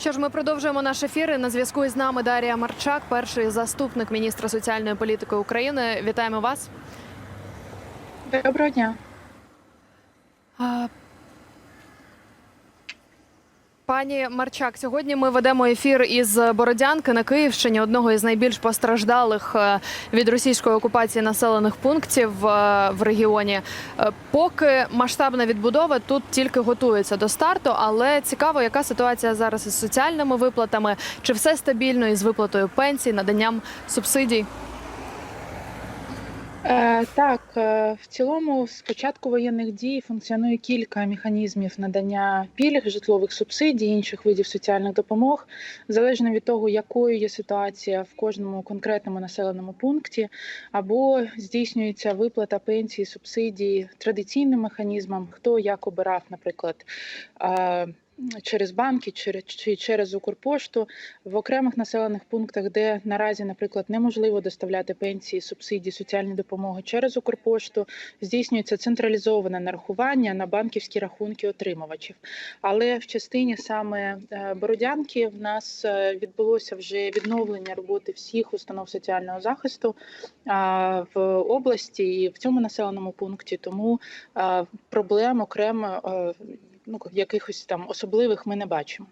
Що ж, ми продовжуємо наш ефір. І На зв'язку із нами Дарія Марчак, перший заступник міністра соціальної політики України. Вітаємо вас. Доброго дня. Пані Марчак, сьогодні ми ведемо ефір із Бородянки на Київщині, одного із найбільш постраждалих е, від російської окупації населених пунктів е, в регіоні. Е, Поки масштабна відбудова тут тільки готується до старту, але цікаво, яка ситуація зараз із соціальними виплатами, чи все стабільно із виплатою пенсій, наданням субсидій. Е, так, е, в цілому, з початку воєнних дій функціонує кілька механізмів надання пільг, житлових субсидій, інших видів соціальних допомог, залежно від того, якою є ситуація в кожному конкретному населеному пункті, або здійснюється виплата пенсії, субсидій традиційним механізмом, хто як обирав, наприклад. е, Через банки через чи через Укрпошту в окремих населених пунктах, де наразі, наприклад, неможливо доставляти пенсії, субсидії, соціальні допомоги через Укрпошту, здійснюється централізоване нарахування на банківські рахунки отримувачів. Але в частині саме е, Бородянки в нас е, відбулося вже відновлення роботи всіх установ соціального захисту в області і в цьому населеному пункті. Тому а, проблем окремо е, ну якихось там особливих ми не бачимо.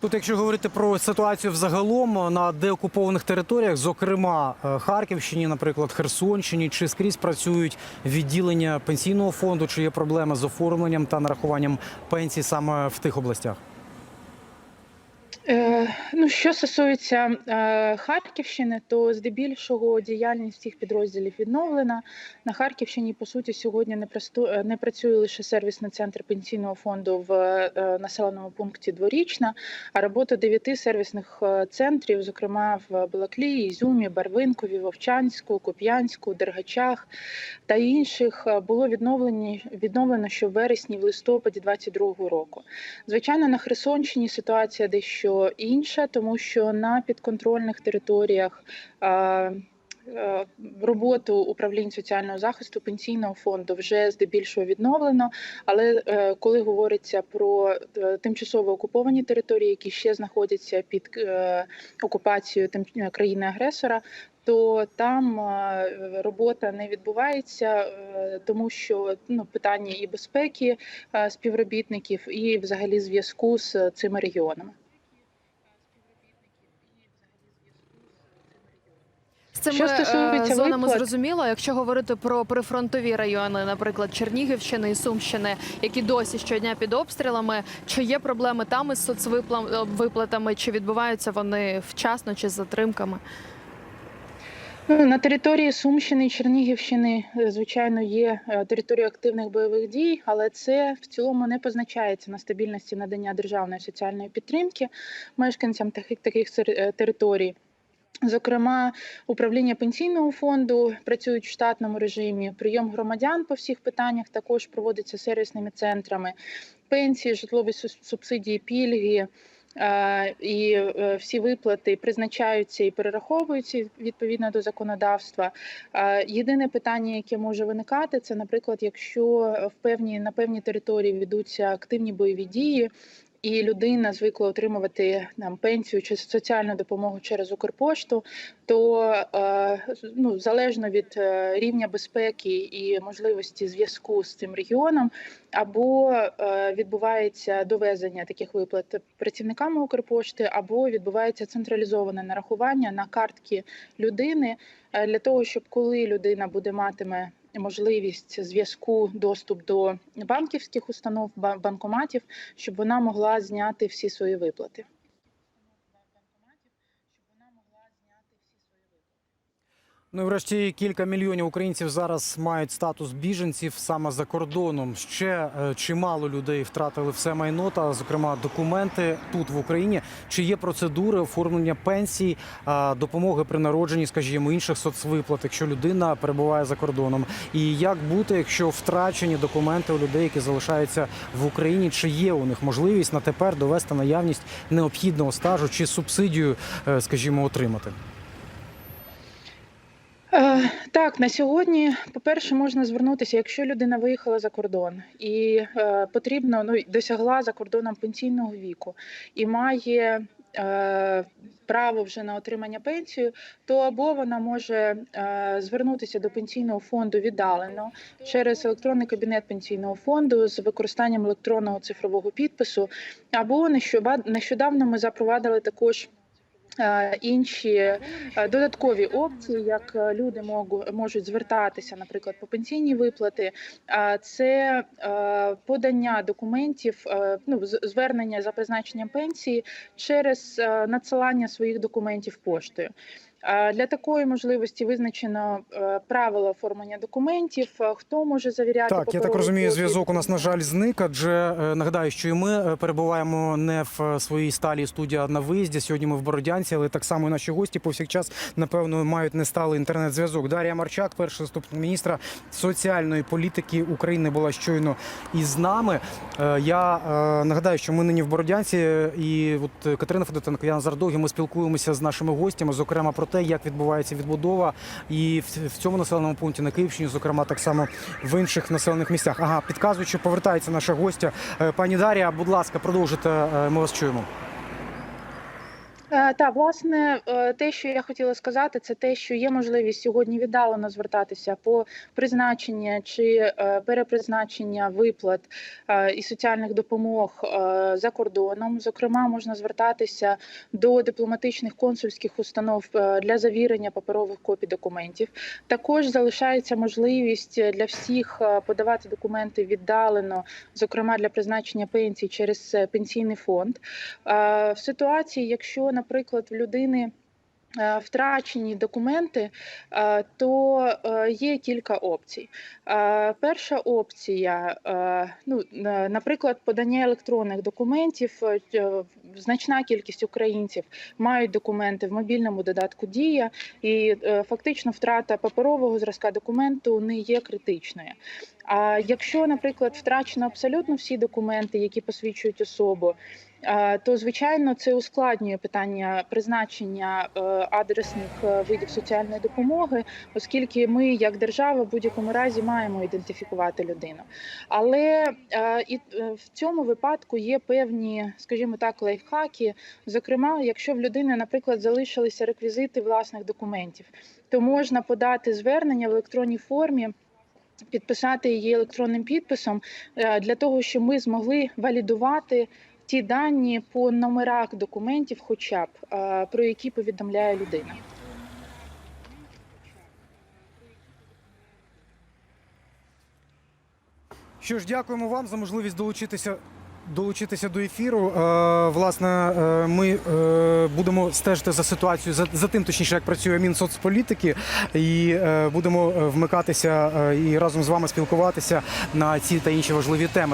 Тут, якщо говорити про ситуацію взагалом на деокупованих територіях, зокрема е, Харківщині, наприклад, Херсонщині, чи скрізь працюють відділення пенсійного фонду, чи є проблеми з оформленням та нарахуванням пенсій саме в тих областях? Е, ну, що стосується е, Харківщини, то здебільшого діяльність цих підрозділів відновлена. На Харківщині, по суті, сьогодні не, е, не працює лише сервісний центр пенсійного фонду в е, населеному пункті Дворічна, а робота дев'яти сервісних е, центрів, зокрема в Балаклії, Ізюмі, Барвинкові, Вовчанську, Куп'янську, Дергачах та інших було відновлені, відновлено ще в вересні, в листопаді 2022 року. Звичайно, на Херсонщині ситуація дещо інша, тому що на підконтрольних територіях. е, Роботу управлінь соціального захисту пенсійного фонду вже здебільшого відновлено. Але е, коли говориться про е, тимчасово окуповані території, які ще знаходяться під окупацією країни-агресора, то там робота не відбувається, тому що ну питання і безпеки співробітників, і взагалі зв'язку з цими регіонами. Цими Що стосується е, зонами виплат- зрозуміло. Якщо говорити про прифронтові райони, наприклад, Чернігівщини і Сумщини, які досі щодня під обстрілами, чи є проблеми там із соцвиплатами, чи відбуваються вони вчасно чи з затримками? Ну, На території Сумщини і Чернігівщини, е, звичайно, є е, територія активних бойових дій, але це в цілому не позначається на стабільності надання державної соціальної підтримки мешканцям таких таких е, територій. Зокрема, управління пенсійного фонду працюють в штатному режимі. Прийом громадян по всіх питаннях також проводиться сервісними центрами. Пенсії, житлові субсидії, пільги. е, І е, всі виплати призначаються і перераховуються відповідно до законодавства. Е, Єдине питання, яке може виникати, це, наприклад, якщо в певні на певній території ведуться активні бойові дії, і людина звикла отримувати там пенсію чи соціальну допомогу через Укрпошту, то е, ну залежно від е, рівня безпеки і можливості зв'язку з цим регіоном, або е, відбувається довезення таких виплат працівниками Укрпошти, або відбувається централізоване нарахування на картки людини для того, щоб коли людина буде матиме можливість зв'язку, доступ до банківських установ, ба- банкоматів, щоб вона могла зняти всі свої виплати. Ну і врешті кілька мільйонів українців зараз мають статус біженців саме за кордоном. Ще е, чимало людей втратили все майно та, зокрема, документи тут в Україні. Чи є процедури оформлення пенсій, е, допомоги при народженні, скажімо, інших соцвиплат, якщо людина перебуває за кордоном? І як бути, якщо втрачені документи у людей, які залишаються в Україні? Чи є у них можливість на тепер довести наявність необхідного стажу чи субсидію, е, скажімо, отримати? Е, Так, на сьогодні, по-перше, можна звернутися, якщо людина виїхала за кордон і е, потрібно ну досягла за кордоном пенсійного віку і має е, право вже на отримання пенсії, то або вона може звернутися до пенсійного фонду віддалено через електронний кабінет пенсійного фонду з використанням електронного цифрового підпису, або нещодавно ми запровадили також. Е, Інші е, додаткові опції, як е, люди можуть звертатися, наприклад, по пенсійні виплати, це подання документів, ну звернення за призначенням пенсії через надсилання своїх документів поштою. Для такої можливості визначено е, правила оформлення документів, е, хто може завіряти Так, я так розумію, зв'язок у нас на жаль зник. Адже е, нагадаю, що і ми перебуваємо не в своїй сталій студії, а на виїзді. Сьогодні ми в Бородянці, але так само і наші гості повсякчас напевно мають несталий інтернет-зв'язок. Дар'я Марчак, перший заступник міністра соціальної політики України, була щойно із нами. Я нагадаю, що ми нині в Бородянці, і от Катерина Федотенко, Яна Зардогі, ми спілкуємося з нашими гостями, зокрема про те, як відбувається відбудова, і в, цьому населеному пункті на Київщині, зокрема, так само в інших населених місцях. Ага, підказують, що повертається наша гостя. Е, Пані Дарія. будь ласка, продовжуйте. е, Ми вас чуємо. Е, Та власне е, те, що я хотіла сказати, це те, що є можливість сьогодні віддалено звертатися по призначення чи е, перепризначення виплат і соціальних допомог за кордоном. Зокрема, можна звертатися до дипломатичних консульських установ для завірення паперових копій документів. Також залишається можливість для всіх подавати документи віддалено, зокрема для призначення пенсій через пенсійний фонд. В ситуації, якщо, наприклад, в людини е, Втрачені документи, е, то е, є кілька опцій. Перша опція, ну, наприклад, подання електронних документів. Значна кількість українців мають документи в мобільному додатку Дія, і фактично втрата паперового зразка документу не є критичною. А якщо, наприклад, втрачено абсолютно всі документи, які посвідчують особу, то звичайно це ускладнює питання призначення е, адресних е, видів соціальної допомоги, оскільки ми, як держава, в будь-якому разі маємо ідентифікувати людину. Але е, і в цьому випадку є певні, скажімо так, лайфхаки. Зокрема, якщо в людини, наприклад, залишилися реквізити власних документів, то можна подати звернення в електронній формі. Підписати її електронним підписом для того, щоб ми змогли валідувати ті дані по номерах документів, хоча б про які повідомляє людина. Що ж, дякуємо вам за можливість долучитися. Долучитися до ефіру. Е, власне, е, ми е, будемо стежити за ситуацією, за, за тим, точніше, як працює Мінсоцполітики, і будемо вмикатися і разом з вами спілкуватися на ці та інші важливі теми.